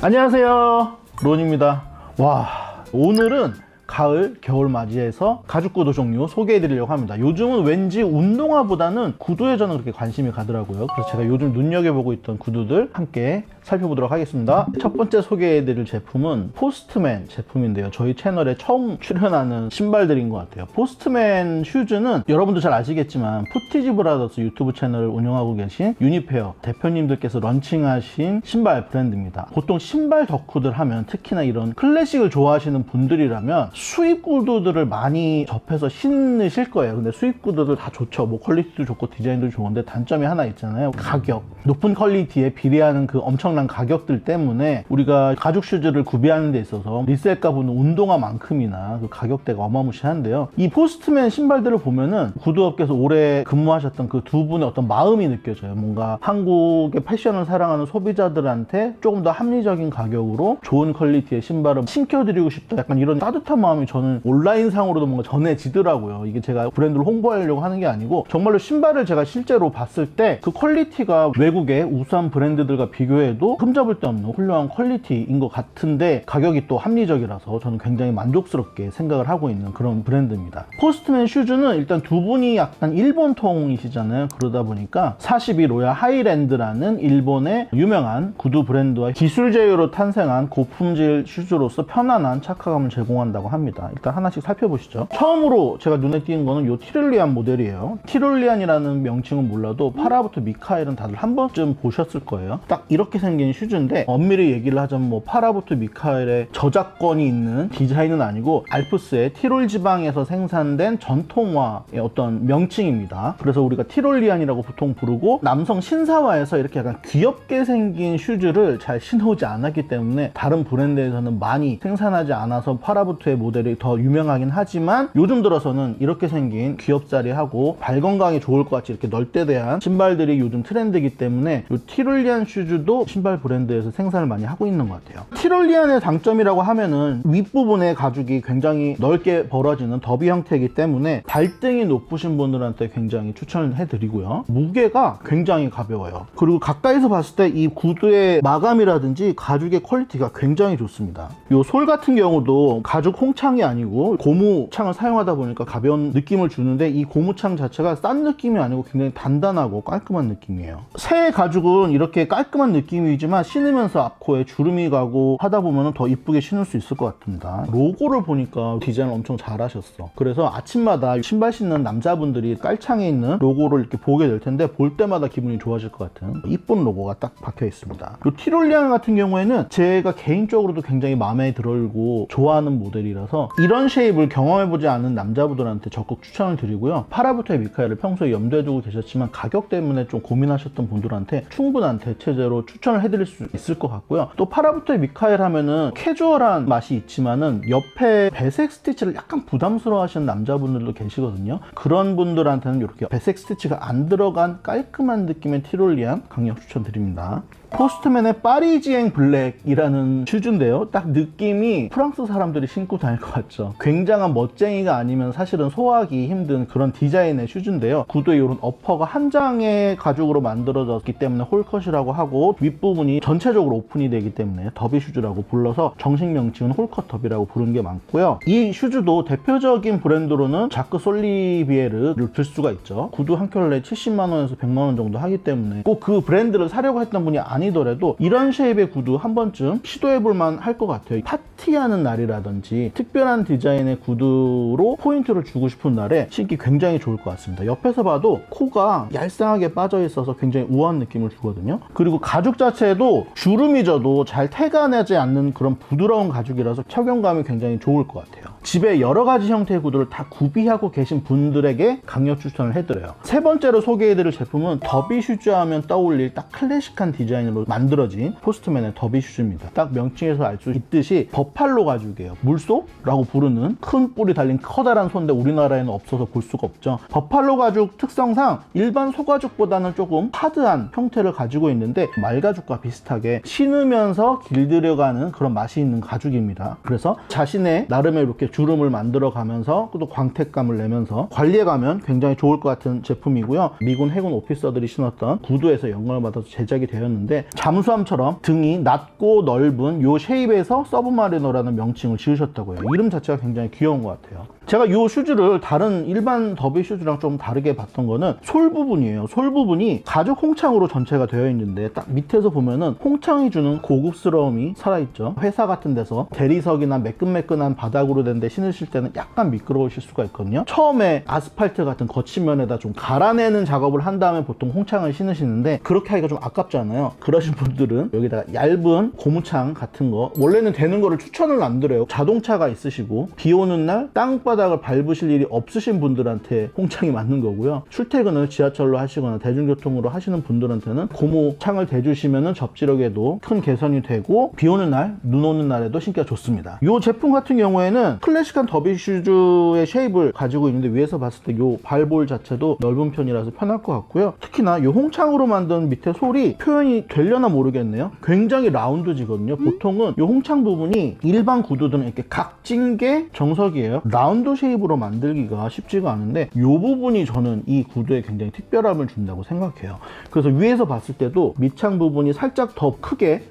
안녕하세요. 론입니다. 와 오늘은 가을 겨울 맞이해서 가죽 구두 종류 소개해 드리려고 합니다. 요즘은 왠지 운동화보다는 구두에 저는 그렇게 관심이 가더라고요. 그래서 제가 요즘 눈여겨보고 있던 구두들 함께 살펴보도록 하겠습니다 첫 번째 소개해 드릴 제품은 포스트맨 제품인데요 저희 채널에 처음 출연하는 신발들인 것 같아요 포스트맨 슈즈는 여러분도 잘 아시겠지만 푸티지 브라더스 유튜브 채널을 운영하고 계신 유니페어 대표님들께서 런칭하신 신발 브랜드입니다 보통 신발 덕후들 하면 특히나 이런 클래식을 좋아하시는 분들이라면 수입 구두들을 많이 접해서 신으실 거예요. 근데 수입 구두들 다 좋죠. 뭐 퀄리티도 좋고 디자인도 좋은데 단점이 하나 있잖아요. 가격. 높은 퀄리티에 비례하는 그 엄청난 가격들 때문에 우리가 가죽 슈즈를 구비하는 데 있어서 리셀 값은 운동화만큼이나 그 가격대가 어마무시한데요. 이 포스트맨 신발들을 보면은 구두업계에서 오래 근무하셨던 그 두 분의 어떤 마음이 느껴져요. 뭔가 한국의 패션을 사랑하는 소비자들한테 조금 더 합리적인 가격으로 좋은 퀄리티의 신발을 신겨드리고 싶다. 약간 이런 따뜻한 마음이 저는 온라인상으로도 뭔가 전해지더라고요. 이게 제가 브랜드를 홍보하려고 하는 게 아니고 정말로 신발을 제가 실제로 봤을 때 그 퀄리티가 외국의 우수한 브랜드들과 비교해도 흠잡을 데 없는 훌륭한 퀄리티인 것 같은데 가격이 또 합리적이라서 저는 굉장히 만족스럽게 생각을 하고 있는 그런 브랜드입니다. 포스트맨 슈즈는 일단 두 분이 약간 일본통이시잖아요. 그러다 보니까 42 로얄 하이랜드라는 일본의 유명한 구두 브랜드와 기술 제휴로 탄생한 고품질 슈즈로서 편안한 착화감을 제공한다고 합니다. 일단 하나씩 살펴보시죠. 처음으로 제가 눈에 띄는 거는 이 티롤리안 모델이에요. 티롤리안이라는 명칭은 몰라도 파라부터 미카엘은 다들 한 번쯤 보셨을 거예요. 딱 이렇게 생긴 슈즈인데 엄밀히 얘기를 하자면 뭐 파라부터 미카엘의 저작권이 있는 디자인은 아니고 알프스의 티롤 지방에서 생산된 전통화의 어떤 명칭입니다. 그래서 우리가 티롤리안이라고 보통 부르고 남성 신사화에서 이렇게 약간 귀엽게 생긴 슈즈를 잘 신어오지 않았기 때문에 다른 브랜드에서는 많이 생산하지 않아서 파라부트의 모델이 더 유명하긴 하지만 요즘 들어서는 이렇게 생긴 귀엽자리하고 발 건강에 좋을 것 같이 이렇게 널대대한 신발들이 요즘 트렌드이기 때문에 이 티롤리안 슈즈도 신발 브랜드에서 생산을 많이 하고 있는 것 같아요. 티롤리안의 장점이라고 하면은 윗부분의 가죽이 굉장히 넓게 벌어지는 더비 형태이기 때문에 발등이 높으신 분들한테 굉장히 추천을 해드리고요. 무게가 굉장히 가벼워요. 그리고 가까이서 봤을 때 이 구두의 마감이라든지 가죽의 퀄리티가 굉장히 좋습니다. 이 솔 같은 경우도 가죽 홍창이 아니고 고무창을 사용하다 보니까 가벼운 느낌을 주는데 이 고무창 자체가 싼 느낌이 아니고 굉장히 단단하고 깔끔한 느낌이에요. 새 가죽은 이렇게 깔끔한 느낌이 지만 신으면서 앞코에 주름이 가고 하다 보면 더 이쁘게 신을 수 있을 것 같습니다. 로고를 보니까 디자인을 엄청 잘 하셨어. 그래서 아침마다 신발 신는 남자분들이 깔창에 있는 로고를 이렇게 보게 될 텐데 볼 때마다 기분이 좋아질 것 같은 이쁜 로고가 딱 박혀 있습니다. 이 티롤리안 같은 경우에는 제가 개인적으로도 굉장히 마음에 들고 좋아하는 모델이라서 이런 쉐입을 경험해보지 않은 남자분들한테 적극 추천을 드리고요. 파라부터의 미카엘을 평소에 염두에 두고 계셨지만 가격 때문에 좀 고민하셨던 분들한테 충분한 대체제로 추천을 해드릴 수 있을 것 같고요. 또 파라부터의 미카엘 하면은 캐주얼한 맛이 있지만은 옆에 배색 스티치를 약간 부담스러워 하시는 남자분들도 계시거든요. 그런 분들한테는 이렇게 배색 스티치가 안 들어간 깔끔한 느낌의 티롤리안 강력 추천드립니다. 포스트맨의 파리지앵 블랙이라는 슈즈인데요. 딱 느낌이 프랑스 사람들이 신고 다닐 것 같죠. 굉장한 멋쟁이가 아니면 사실은 소화하기 힘든 그런 디자인의 슈즈인데요. 구두에 이런 어퍼가 한 장의 가죽으로 만들어졌기 때문에 홀컷이라고 하고 윗부 분이 전체적으로 오픈이 되기 때문에 더비 슈즈라고 불러서 정식 명칭은 홀컷 더비라고 부르는 게 많고요. 이 슈즈도 대표적인 브랜드로는 자크 솔리비에르를 들 수가 있죠. 구두 한 켤레 70만 원에서 100만 원 정도 하기 때문에 꼭 그 브랜드를 사려고 했던 분이 아니더라도 이런 쉐입의 구두 한 번쯤 시도해 볼 만 할 것 같아요. 파티하는 날이라든지 특별한 디자인의 구두로 포인트를 주고 싶은 날에 신기 굉장히 좋을 것 같습니다. 옆에서 봐도 코가 얄쌍하게 빠져 있어서 굉장히 우아한 느낌을 주거든요. 그리고 가죽 자체 도 주름이 져도 잘 태가내지 않는 그런 부드러운 가죽이라서 착용감이 굉장히 좋을 것 같아요. 집에 여러 가지 형태의 구두를 다 구비하고 계신 분들에게 강력 추천을 해드려요. 세 번째로 소개해드릴 제품은 더비 슈즈 하면 떠올릴 딱 클래식한 디자인으로 만들어진 포스트맨의 더비 슈즈입니다. 딱 명칭에서 알 수 있듯이 버팔로 가죽이에요. 물소라고 부르는 큰 뿔이 달린 커다란 소인데 우리나라에는 없어서 볼 수가 없죠. 버팔로 가죽 특성상 일반 소가죽보다는 조금 하드한 형태를 가지고 있는데 말가죽과 비슷하게 신으면서 길들여가는 그런 맛이 있는 가죽입니다. 그래서 자신의 나름의 이렇게 주름을 만들어 가면서 또 광택감을 내면서 관리해 가면 굉장히 좋을 것 같은 제품이고요. 미군 해군 오피서들이 신었던 구두에서 영감을 받아서 제작이 되었는데 잠수함처럼 등이 낮고 넓은 요 쉐입에서 서브마리너라는 명칭을 지으셨다고요. 이름 자체가 굉장히 귀여운 것 같아요. 제가 요 슈즈를 다른 일반 더비 슈즈랑 좀 다르게 봤던 거는 솔 부분이에요. 솔 부분이 가죽 홍창으로 전체가 되어 있는데 딱 밑에서 보면은 홍창이 주는 고급스러움이 살아있죠. 회사 같은 데서 대리석이나 매끈매끈한 바닥으로 된 데 신으실 때는 약간 미끄러우실 수가 있거든요. 처음에 아스팔트 같은 거친 면에다 좀 갈아내는 작업을 한 다음에 보통 홍창을 신으시는데 그렇게 하기가 좀 아깝잖아요. 그러신 분들은 여기다가 얇은 고무창 같은 거 원래는 되는 거를 추천을 안 드려요. 자동차가 있으시고 비 오는 날 땅바닥 을 밟으실 일이 없으신 분들한테 홍창이 맞는 거고요. 출퇴근을 지하철로 하시거나 대중교통으로 하시는 분들한테는 고무 창을 대주시면 접지력에도 큰 개선이 되고 비 오는 날, 눈 오는 날에도 신기가 좋습니다. 이 제품 같은 경우에는 클래식한 더비 슈즈의 쉐입을 가지고 있는데 위에서 봤을 때 이 발볼 자체도 넓은 편이라서 편할 것 같고요. 특히나 이 홍창으로 만든 밑에 솔이 표현이 되려나 모르겠네요. 굉장히 라운드지거든요. 보통은 이 홍창 부분이 일반 구두들은 이렇게 각진 게 정석이에요. 라운드 쉐입으로 만들기가 쉽지가 않은데 이 부분이 저는 이 구두에 굉장히 특별함을 준다고 생각해요. 그래서 위에서 봤을 때도 밑창 부분이 살짝 더 크게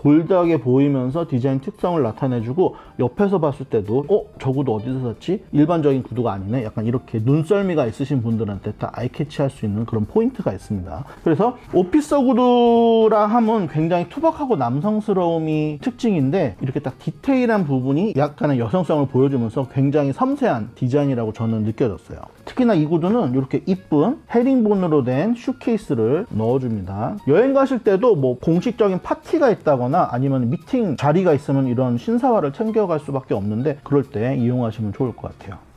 볼드하게 보이면서 디자인 특성을 나타내주고 옆에서 봤을 때도 어? 저 구두 어디서 샀지? 일반적인 구두가 아니네? 약간 이렇게 눈썰미가 있으신 분들한테 다 아이캐치할 수 있는 그런 포인트가 있습니다. 그래서 오피서 구두라 함은 굉장히 투박하고 남성스러움이 특징인데 이렇게 딱 디테일한 부분이 약간의 여성성을 보여주면서 굉장히 섬세한 디자인이라고 저는 느껴졌어요. 특히나 이 구두는 이렇게 이쁜 헤링본으로 된 슈케이스를 넣어줍니다. 여행 가실 때도 뭐 공식적인 파티가 있다거나 아니면 미팅 자리가 있으면 이런 신사화를 챙겨갈 수밖에 없는데 그럴 때 이용하시면 좋을 것 같아요.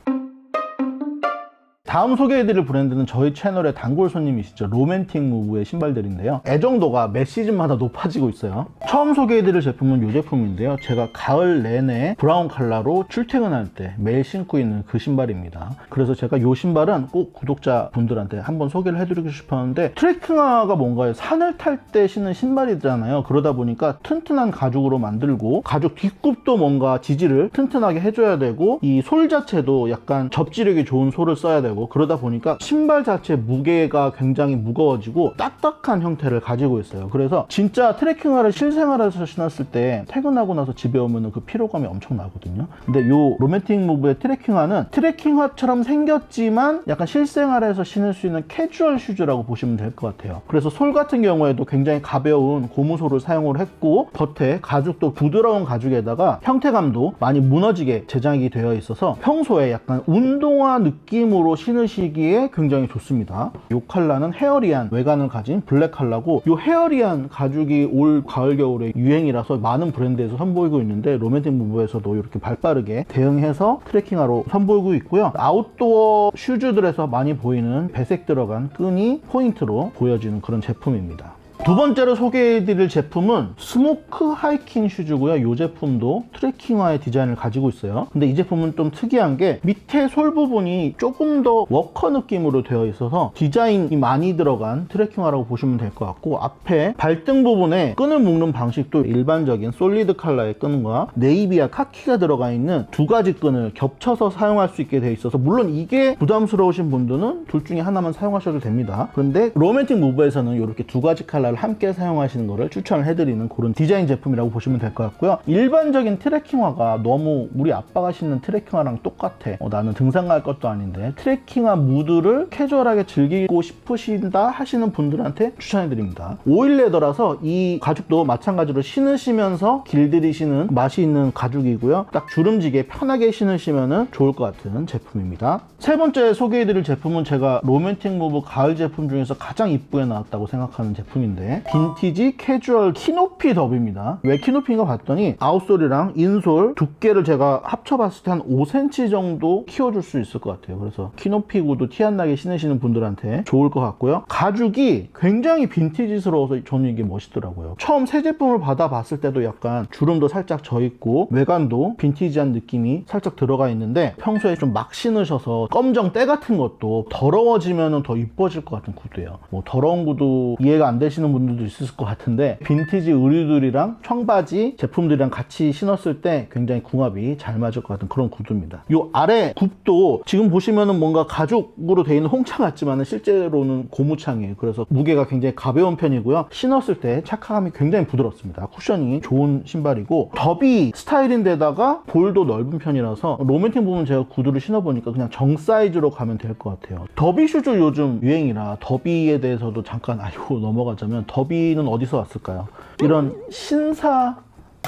다음 소개해드릴 브랜드는 저희 채널의 단골 손님이시죠. 로맨틱 무브의 신발들인데요. 애정도가 매 시즌마다 높아지고 있어요. 처음 소개해드릴 제품은 이 제품인데요. 제가 가을 내내 브라운 컬러로 출퇴근할 때 매일 신고 있는 그 신발입니다. 그래서 제가 이 신발은 꼭 구독자분들한테 한번 소개를 해드리고 싶었는데 트레킹화가 뭔가요? 산을 탈 때 신는 신발이잖아요. 그러다 보니까 튼튼한 가죽으로 만들고 가죽 뒷굽도 뭔가 지지를 튼튼하게 해줘야 되고 이 솔 자체도 약간 접지력이 좋은 솔을 써야 되고 그러다 보니까 신발 자체 무게가 굉장히 무거워지고 딱딱한 형태를 가지고 있어요. 그래서 진짜 트레킹화를 실생활에서 신었을 때 퇴근하고 나서 집에 오면 그 피로감이 엄청 나거든요. 근데 이 로맨틱 무브의 트레킹화는 트레킹화처럼 생겼지만 약간 실생활에서 신을 수 있는 캐주얼 슈즈라고 보시면 될 것 같아요. 그래서 솔 같은 경우에도 굉장히 가벼운 고무솔을 사용을 했고 겉에 가죽도 부드러운 가죽에다가 형태감도 많이 무너지게 제작이 되어 있어서 평소에 약간 운동화 느낌으로 신 으시기에 굉장히 좋습니다. 이 컬러는 헤어리한 외관을 가진 블랙 컬러고 이 헤어리한 가죽이 올 가을 겨울에 유행이라서 많은 브랜드에서 선보이고 있는데 로맨틱 무브에서도 이렇게 발빠르게 대응해서 트레킹화로 선보이고 있고요. 아웃도어 슈즈들에서 많이 보이는 배색 들어간 끈이 포인트로 보여지는 그런 제품입니다. 두 번째로 소개해드릴 제품은 스모크 하이킹 슈즈고요. 이 제품도 트레킹화의 디자인을 가지고 있어요. 근데 이 제품은 좀 특이한 게 밑에 솔 부분이 조금 더 워커 느낌으로 되어 있어서 디자인이 많이 들어간 트레킹화라고 보시면 될 것 같고 앞에 발등 부분에 끈을 묶는 방식도 일반적인 솔리드 컬러의 끈과 네이비와 카키가 들어가 있는 두 가지 끈을 겹쳐서 사용할 수 있게 되어 있어서 물론 이게 부담스러우신 분들은 둘 중에 하나만 사용하셔도 됩니다. 그런데 로맨틱 무브에서는 이렇게 두 가지 컬러 를 함께 사용하시는 것을 추천을 해드리는 그런 디자인 제품이라고 보시면 될 것 같고요. 일반적인 트레킹화가 너무 우리 아빠가 신는 트레킹화랑 똑같아. 어, 나는 등산 갈 것도 아닌데 트레킹화 무드를 캐주얼하게 즐기고 싶으신다 하시는 분들한테 추천해드립니다. 오일 레더라서 이 가죽도 마찬가지로 신으시면서 길들이시는 맛이 있는 가죽이고요. 딱 주름지게 편하게 신으시면 좋을 것 같은 제품입니다. 세 번째 소개해드릴 제품은 제가 로맨틱 무브 가을 제품 중에서 가장 이쁘게 나왔다고 생각하는 제품인데 빈티지 캐주얼 키높이 덥입니다. 왜 키높이인가 봤더니 아웃솔이랑 인솔 두께를 제가 합쳐봤을 때 한 5cm 정도 키워줄 수 있을 것 같아요. 그래서 키높이 구도 티 안 나게 신으시는 분들한테 좋을 것 같고요. 가죽이 굉장히 빈티지스러워서 저는 이게 멋있더라고요. 처음 새 제품을 받아봤을 때도 약간 주름도 살짝 져 있고 외관도 빈티지한 느낌이 살짝 들어가 있는데 평소에 좀 막 신으셔서 검정 때 같은 것도 더러워지면 더 이뻐질 것 같은 구두예요. 뭐 더러운 구두 이해가 안 되시는 하시는 분들도 있을 것 같은데 빈티지 의류들이랑 청바지 제품들이랑 같이 신었을 때 굉장히 궁합이 잘 맞을 것 같은 그런 구두입니다. 이 아래 굽도 지금 보시면은 뭔가 가죽으로 되어 있는 홍차 같지만은 실제로는 고무창이에요. 그래서 무게가 굉장히 가벼운 편이고요. 신었을 때 착화감이 굉장히 부드럽습니다. 쿠셔닝이 좋은 신발이고 더비 스타일인데다가 볼도 넓은 편이라서 로맨틱 부분 제가 구두를 신어보니까 그냥 정 사이즈로 가면 될 것 같아요. 더비 슈즈 요즘 유행이라 더비에 대해서도 잠깐 알고 넘어가자면 더비는 어디서 왔을까요? 이런 신사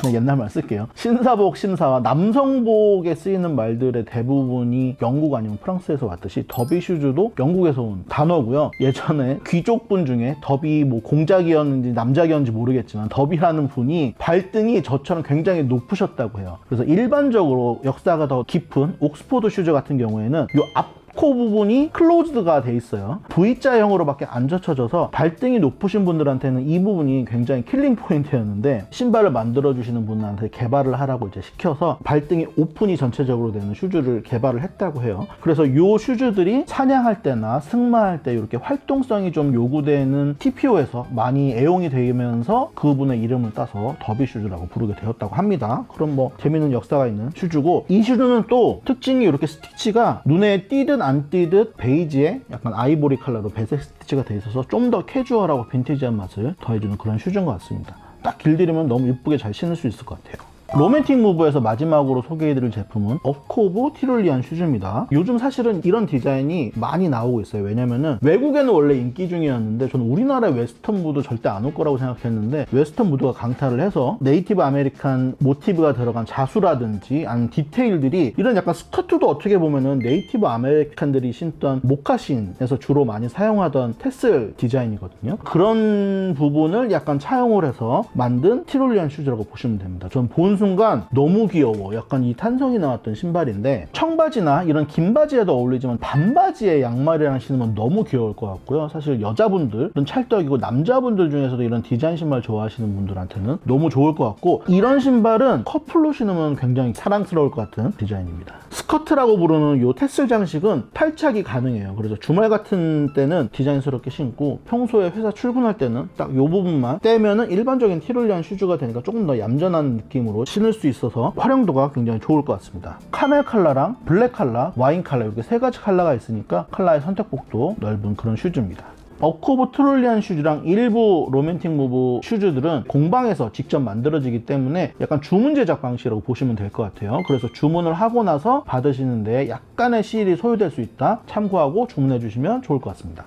그냥 옛날 말 쓸게요. 신사복, 신사와 남성복에 쓰이는 말들의 대부분이 영국 아니면 프랑스에서 왔듯이 더비 슈즈도 영국에서 온 단어고요. 예전에 귀족분 중에 더비 뭐 공작이었는지 남작이었는지 모르겠지만 더비라는 분이 발등이 저처럼 굉장히 높으셨다고 해요. 그래서 일반적으로 역사가 더 깊은 옥스포드 슈즈 같은 경우에는 요 앞 코 부분이 클로즈드가 돼 있어요. V자형으로밖에 안 젖혀져서 발등이 높으신 분들한테는 이 부분이 굉장히 킬링 포인트였는데 신발을 만들어 주시는 분한테 개발을 하라고 이제 시켜서 발등이 오픈이 전체적으로 되는 슈즈를 개발을 했다고 해요. 그래서 이 슈즈들이 사냥할 때나 승마할 때 이렇게 활동성이 좀 요구되는 TPO에서 많이 애용이 되면서 그분의 이름을 따서 더비 슈즈라고 부르게 되었다고 합니다. 그럼 뭐 재밌는 역사가 있는 슈즈고 이 슈즈는 또 특징이 이렇게 스티치가 눈에 띄듯 안 띄듯 베이지에 약간 아이보리 컬러로 배색 스티치가 돼 있어서 좀 더 캐주얼하고 빈티지한 맛을 더해주는 그런 슈즈인 것 같습니다. 딱 길들이면 너무 이쁘게 잘 신을 수 있을 것 같아요. 로맨틱 무브에서 마지막으로 소개해드릴 제품은 어코브 티롤리안 슈즈입니다. 요즘 사실은 이런 디자인이 많이 나오고 있어요. 왜냐면은 외국에는 원래 인기 중이었는데 저는 우리나라 웨스턴 무드 절대 안 올 거라고 생각했는데 웨스턴 무드가 강타를 해서 네이티브 아메리칸 모티브가 들어간 자수라든지 아니면 디테일들이 이런 약간 스커트도 어떻게 보면은 네이티브 아메리칸들이 신던 모카신에서 주로 많이 사용하던 테슬 디자인이거든요. 그런 부분을 약간 차용을 해서 만든 티롤리안 슈즈라고 보시면 됩니다. 전본 순간 너무 귀여워. 약간 이 탄성이 나왔던 신발인데 청바지나 이런 긴 바지에도 어울리지만 반바지에 양말이랑 신으면 너무 귀여울 것 같고요. 사실 여자분들, 이런 찰떡이고 남자분들 중에서도 이런 디자인 신발 좋아하시는 분들한테는 너무 좋을 것 같고 이런 신발은 커플로 신으면 굉장히 사랑스러울 것 같은 디자인입니다. 스커트라고 부르는 이 테슬 장식은 탈착이 가능해요. 그래서 주말 같은 때는 디자인스럽게 신고 평소에 회사 출근할 때는 딱 이 부분만 떼면은 일반적인 티롤리안 슈즈가 되니까 조금 더 얌전한 느낌으로 신을 수 있어서 활용도가 굉장히 좋을 것 같습니다. 카멜 컬러랑 블랙 컬러, 와인 컬러 이렇게 세 가지 컬러가 있으니까 컬러의 선택폭도 넓은 그런 슈즈입니다. 어코브 트롤리안 슈즈랑 일부 로맨틱 무브 슈즈들은 공방에서 직접 만들어지기 때문에 약간 주문 제작 방식이라고 보시면 될 것 같아요. 그래서 주문을 하고 나서 받으시는데 약간의 시일이 소요될 수 있다. 참고하고 주문해 주시면 좋을 것 같습니다.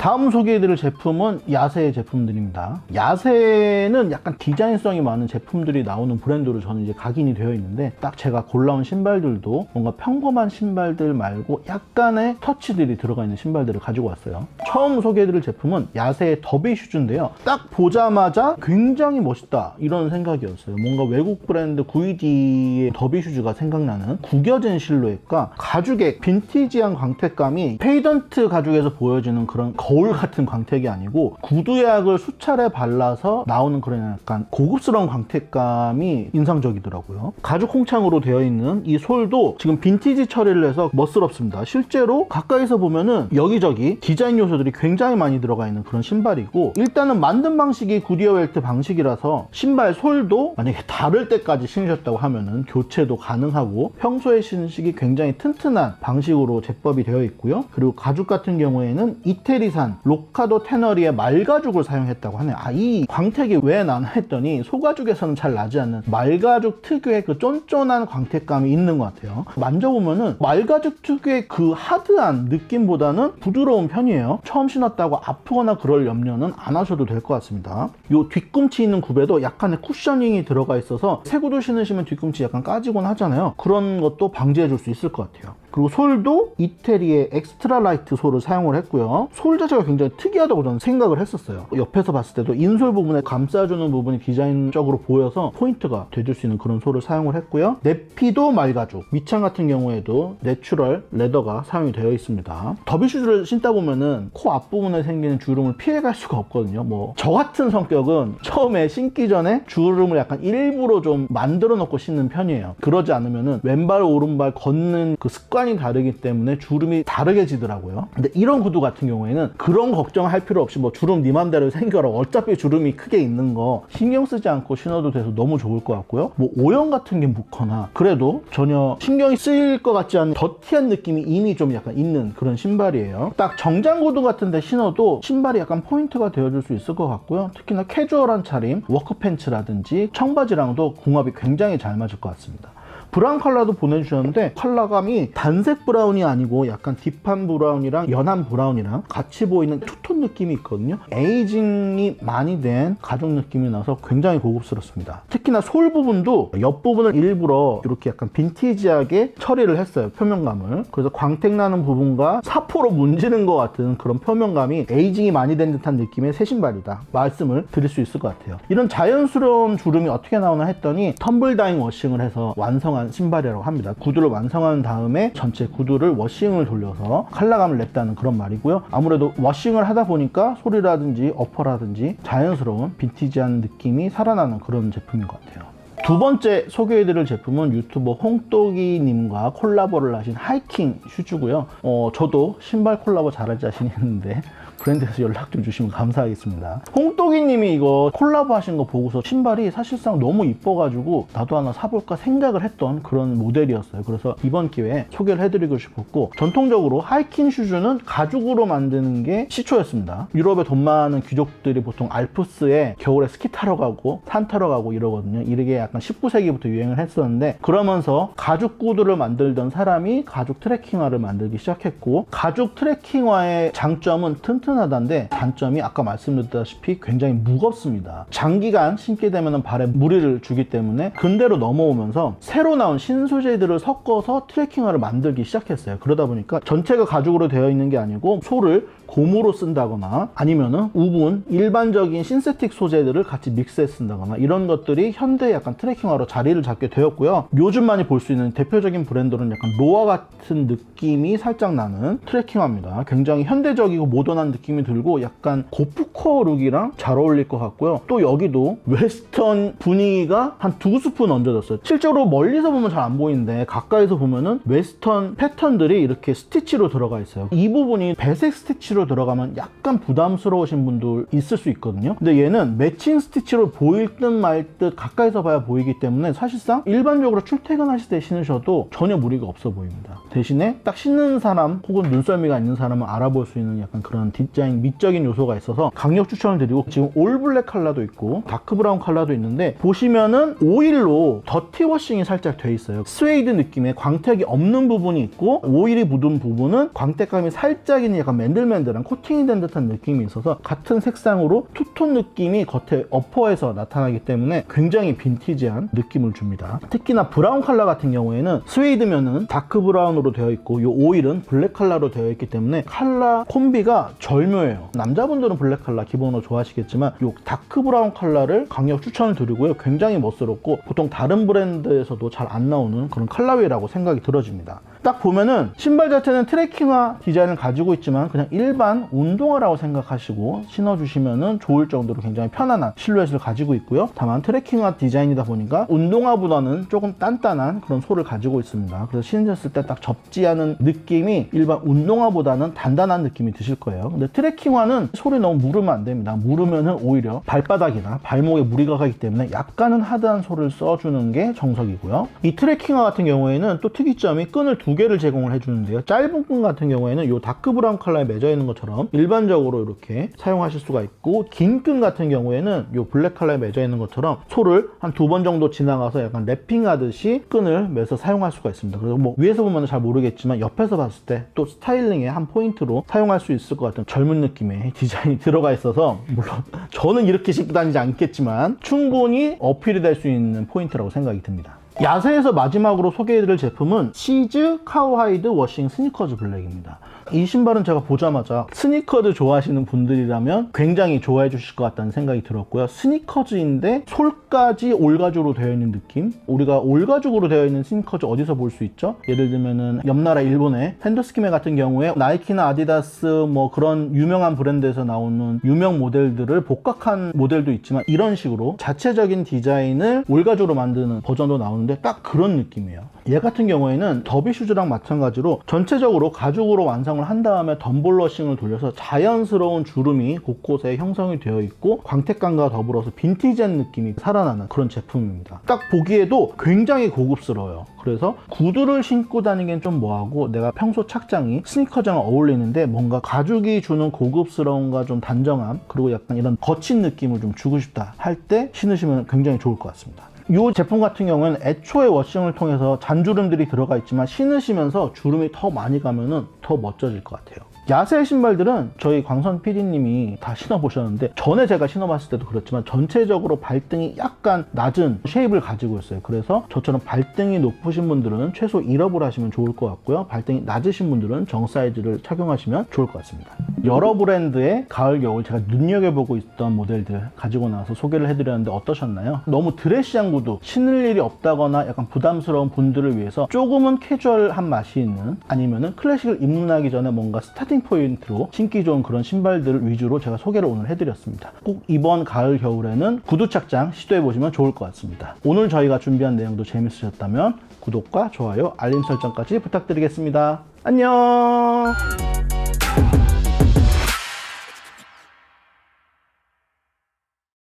다음 소개해드릴 제품은 야세 제품들입니다. 야세는 약간 디자인성이 많은 제품들이 나오는 브랜드로 저는 이제 각인이 되어 있는데 딱 제가 골라온 신발들도 뭔가 평범한 신발들 말고 약간의 터치들이 들어가 있는 신발들을 가지고 왔어요. 처음 소개해드릴 제품은 야세의 더비 슈즈인데요. 딱 보자마자 굉장히 멋있다 이런 생각이었어요. 뭔가 외국 브랜드 구이디의 더비 슈즈가 생각나는 구겨진 실루엣과 가죽의 빈티지한 광택감이 페이던트 가죽에서 보여지는 그런 거울 같은 광택이 아니고 구두약을 수차례 발라서 나오는 그런 약간 고급스러운 광택감이 인상적이더라고요. 가죽 홍창으로 되어 있는 이 솔도 지금 빈티지 처리를 해서 멋스럽습니다. 실제로 가까이서 보면은 여기저기 디자인 요소들이 굉장히 많이 들어가 있는 그런 신발이고 일단은 만든 방식이 구디어 웰트 방식이라서 신발 솔도 만약에 다를 때까지 신으셨다고 하면은 교체도 가능하고 평소에 신으시기 굉장히 튼튼한 방식으로 제법이 되어 있고요. 그리고 가죽 같은 경우에는 이태리산 로카도 테너리의 말가죽을 사용했다고 하네요. 아, 이 광택이 왜 나나 했더니 소가죽에서는 잘 나지 않는 말가죽 특유의 그 쫀쫀한 광택감이 있는 것 같아요. 만져보면은 말가죽 특유의 그 하드한 느낌보다는 부드러운 편이에요. 처음 신었다고 아프거나 그럴 염려는 안 하셔도 될 것 같습니다. 이 뒤꿈치 있는 굽에도 약간의 쿠셔닝이 들어가 있어서 새 구두 신으시면 뒤꿈치 약간 까지곤 하잖아요. 그런 것도 방지해 줄 수 있을 것 같아요. 그리고 솔도 이태리의 엑스트라 라이트 솔을 사용을 했고요. 솔 자체 가 굉장히 특이하다고 저는 생각을 했었어요. 옆에서 봤을 때도 인솔 부분에 감싸주는 부분이 디자인적으로 보여서 포인트가 돼줄 수 있는 그런 솔을 사용을 했고요. 내피도 말가죽, 밑창 같은 경우에도 내추럴 레더가 사용이 되어 있습니다. 더비 슈즈를 신다 보면은 코 앞부분에 생기는 주름을 피해갈 수가 없거든요. 뭐 저 같은 성격은 처음에 신기 전에 주름을 약간 일부러 좀 만들어 놓고 신는 편이에요. 그러지 않으면은 왼발 오른발 걷는 그 습관 공간이 다르기 때문에 주름이 다르게 지더라고요. 근데 이런 구두 같은 경우에는 그런 걱정할 필요 없이 뭐 주름 네 맘대로 생겨라. 어차피 주름이 크게 있는 거 신경 쓰지 않고 신어도 돼서 너무 좋을 것 같고요. 뭐 오형 같은 게 묻거나 그래도 전혀 신경이 쓰일 것 같지 않은 더티한 느낌이 이미 좀 약간 있는 그런 신발이에요. 딱 정장 구두 같은 데 신어도 신발이 약간 포인트가 되어줄 수 있을 것 같고요. 특히나 캐주얼한 차림, 워크 팬츠라든지 청바지랑도 궁합이 굉장히 잘 맞을 것 같습니다. 브라운 컬러도 보내주셨는데 컬러감이 단색 브라운이 아니고 약간 딥한 브라운이랑 연한 브라운이랑 같이 보이는 투톤 느낌이 있거든요. 에이징이 많이 된 가죽 느낌이 나서 굉장히 고급스럽습니다. 특히나 솔 부분도 옆 부분을 일부러 이렇게 약간 빈티지하게 처리를 했어요 표면감을. 그래서 광택 나는 부분과 사포로 문지는 것 같은 그런 표면감이 에이징이 많이 된 듯한 느낌의 새 신발이다 말씀을 드릴 수 있을 것 같아요. 이런 자연스러운 주름이 어떻게 나오나 했더니 텀블 다잉 워싱을 해서 완성한 신발이라고 합니다. 구두를 완성한 다음에 전체 구두를 워싱을 돌려서 컬러감을 냈다는 그런 말이고요. 아무래도 워싱을 하다 보니까 소리라든지 어퍼라든지 자연스러운 빈티지한 느낌이 살아나는 그런 제품인 것 같아요. 두 번째 소개해드릴 제품은 유튜버 홍떡이님과 콜라보를 하신 하이킹 슈즈고요. 어, 저도 신발 콜라보 잘할 자신 있는데 브랜드에서 연락 좀 주시면 감사하겠습니다. 홍떡이님이 이거 콜라보 하신 거 보고서 신발이 사실상 너무 이뻐가지고 나도 하나 사볼까 생각을 했던 그런 모델이었어요. 그래서 이번 기회에 소개를 해드리고 싶었고 전통적으로 하이킹 슈즈는 가죽으로 만드는 게 시초였습니다. 유럽에 돈 많은 귀족들이 보통 알프스에 겨울에 스키 타러 가고 산 타러 가고 이러거든요. 이게 약간 19세기부터 유행을 했었는데 그러면서 가죽 구두를 만들던 사람이 가죽 트레킹화를 만들기 시작했고 가죽 트레킹화의 장점은 튼튼 하다인데 단점이 아까 말씀드렸다시피 굉장히 무겁습니다. 장기간 신게 되면 발에 무리를 주기 때문에 근대로 넘어오면서 새로 나온 신소재들을 섞어서 트레킹화를 만들기 시작했어요. 그러다 보니까 전체가 가죽으로 되어 있는 게 아니고 소를 고무로 쓴다거나 아니면은 우분 일반적인 신세틱 소재들을 같이 믹스해 쓴다거나 이런 것들이 현대 약간 트레킹화로 자리를 잡게 되었고요. 요즘 많이 볼 수 있는 대표적인 브랜드는 약간 로아 같은 느낌이 살짝 나는 트레킹화입니다. 굉장히 현대적이고 모던한 느낌 이 들고 약간 고프코 룩이랑 잘 어울릴 것 같고요. 또 여기도 웨스턴 분위기가 한 두 스푼 얹어졌어요. 실제로 멀리서 보면 잘 안 보이는데 가까이서 보면은 웨스턴 패턴들이 이렇게 스티치로 들어가 있어요. 이 부분이 배색 스티치로 들어가면 약간 부담스러우신 분들 있을 수 있거든요. 근데 얘는 매칭 스티치로 보일 듯 말 듯 가까이서 봐야 보이기 때문에 사실상 일반적으로 출퇴근하실 때 신으셔도 전혀 무리가 없어 보입니다. 대신에 딱 신는 사람 혹은 눈썰미가 있는 사람은 알아볼 수 있는 약간 그런 디자인 미적인 요소가 있어서 강력 추천을 드리고 지금 올 블랙 컬러도 있고 다크 브라운 컬러도 있는데 보시면은 오일로 더티 워싱이 살짝 돼 있어요. 스웨이드 느낌의 광택이 없는 부분이 있고 오일이 묻은 부분은 광택감이 살짝 있는 약간 맨들맨들한 코팅이 된 듯한 느낌이 있어서 같은 색상으로 투톤 느낌이 겉에 어퍼에서 나타나기 때문에 굉장히 빈티지한 느낌을 줍니다. 특히나 브라운 컬러 같은 경우에는 스웨이드면은 다크 브라운 으로 되어 있고 이 오일은 블랙 컬러로 되어 있기 때문에 컬러 콤비가 절묘해요. 남자분들은 블랙 컬러 기본으로 좋아하시겠지만 이 다크 브라운 컬러를 강력 추천을 드리고요. 굉장히 멋스럽고 보통 다른 브랜드에서도 잘 안 나오는 그런 컬러웨이라고 생각이 들어집니다. 딱 보면은 신발 자체는 트레킹화 디자인을 가지고 있지만 그냥 일반 운동화라고 생각하시고 신어주시면은 좋을 정도로 굉장히 편안한 실루엣을 가지고 있고요. 다만 트레킹화 디자인이다 보니까 운동화보다는 조금 단단한 그런 소를 가지고 있습니다. 그래서 신으셨을 때 딱 접지 않은 느낌이 일반 운동화보다는 단단한 느낌이 드실 거예요. 근데 트레킹화는 소리 너무 무르면 안 됩니다. 무르면은 오히려 발바닥이나 발목에 무리가 가기 때문에 약간은 하드한 소를 써주는 게 정석이고요. 이 트레킹화 같은 경우에는 또 특이점이 끈을 두 개를 제공을 해주는데요. 짧은 끈 같은 경우에는 이 다크 브라운 컬러에 맺어 있는 것처럼 일반적으로 이렇게 사용하실 수가 있고 긴 끈 같은 경우에는 이 블랙 컬러에 맺어 있는 것처럼 소를 한 두 번 정도 지나가서 약간 랩핑하듯이 끈을 매서 사용할 수가 있습니다. 그래서 뭐 위에서 보면 잘 모르겠지만 옆에서 봤을 때 또 스타일링의 한 포인트로 사용할 수 있을 것 같은 젊은 느낌의 디자인이 들어가 있어서 물론 저는 이렇게 신고 다니지 않겠지만 충분히 어필이 될 수 있는 포인트라고 생각이 듭니다. 야세에서 마지막으로 소개해드릴 제품은 시즈 카우하이드 워싱 스니커즈 블랙입니다. 이 신발은 제가 보자마자 스니커즈 좋아하시는 분들이라면 굉장히 좋아해 주실 것 같다는 생각이 들었고요. 스니커즈인데 솔까지 올가죽으로 되어 있는 느낌? 우리가 올가죽으로 되어 있는 스니커즈 어디서 볼 수 있죠? 예를 들면은 옆나라 일본의 팬더스키메 같은 경우에 나이키나 아디다스 뭐 그런 유명한 브랜드에서 나오는 유명 모델들을 복각한 모델도 있지만 이런 식으로 자체적인 디자인을 올가죽으로 만드는 버전도 나오는데 딱 그런 느낌이에요. 얘 같은 경우에는 더비 슈즈랑 마찬가지로 전체적으로 가죽으로 완성을 한 다음에 덤블러싱을 돌려서 자연스러운 주름이 곳곳에 형성이 되어 있고 광택감과 더불어서 빈티지한 느낌이 살아나는 그런 제품입니다. 딱 보기에도 굉장히 고급스러워요. 그래서 구두를 신고 다니기엔 좀 뭐하고 내가 평소 착장이 스니커즈랑 어울리는데 뭔가 가죽이 주는 고급스러움과 좀 단정함 그리고 약간 이런 거친 느낌을 좀 주고 싶다 할 때 신으시면 굉장히 좋을 것 같습니다. 이 제품 같은 경우는 애초에 워싱을 통해서 잔주름들이 들어가 있지만 신으시면서 주름이 더 많이 가면은 더 멋져질 것 같아요. 야세 신발들은 저희 광선 PD님이 다 신어보셨는데 전에 제가 신어봤을 때도 그렇지만 전체적으로 발등이 약간 낮은 쉐입을 가지고 있어요. 그래서 저처럼 발등이 높으신 분들은 최소 1업을 하시면 좋을 것 같고요. 발등이 낮으신 분들은 정 사이즈를 착용하시면 좋을 것 같습니다. 여러 브랜드의 가을 겨울 제가 눈여겨보고 있던 모델들 가지고 나와서 소개를 해드렸는데 어떠셨나요? 너무 드레시한 구두 신을 일이 없다거나 약간 부담스러운 분들을 위해서 조금은 캐주얼한 맛이 있는 아니면은 클래식을 입문하기 전에 뭔가 스타팅 포인트로 신기 좋은 그런 신발들 위주로 제가 소개를 오늘 해드렸습니다. 꼭 이번 가을 겨울에는 구두 착장 시도해 보시면 좋을 것 같습니다. 오늘 저희가 준비한 내용도 재밌으셨다면 구독과 좋아요, 알림 설정까지 부탁드리겠습니다. 안녕.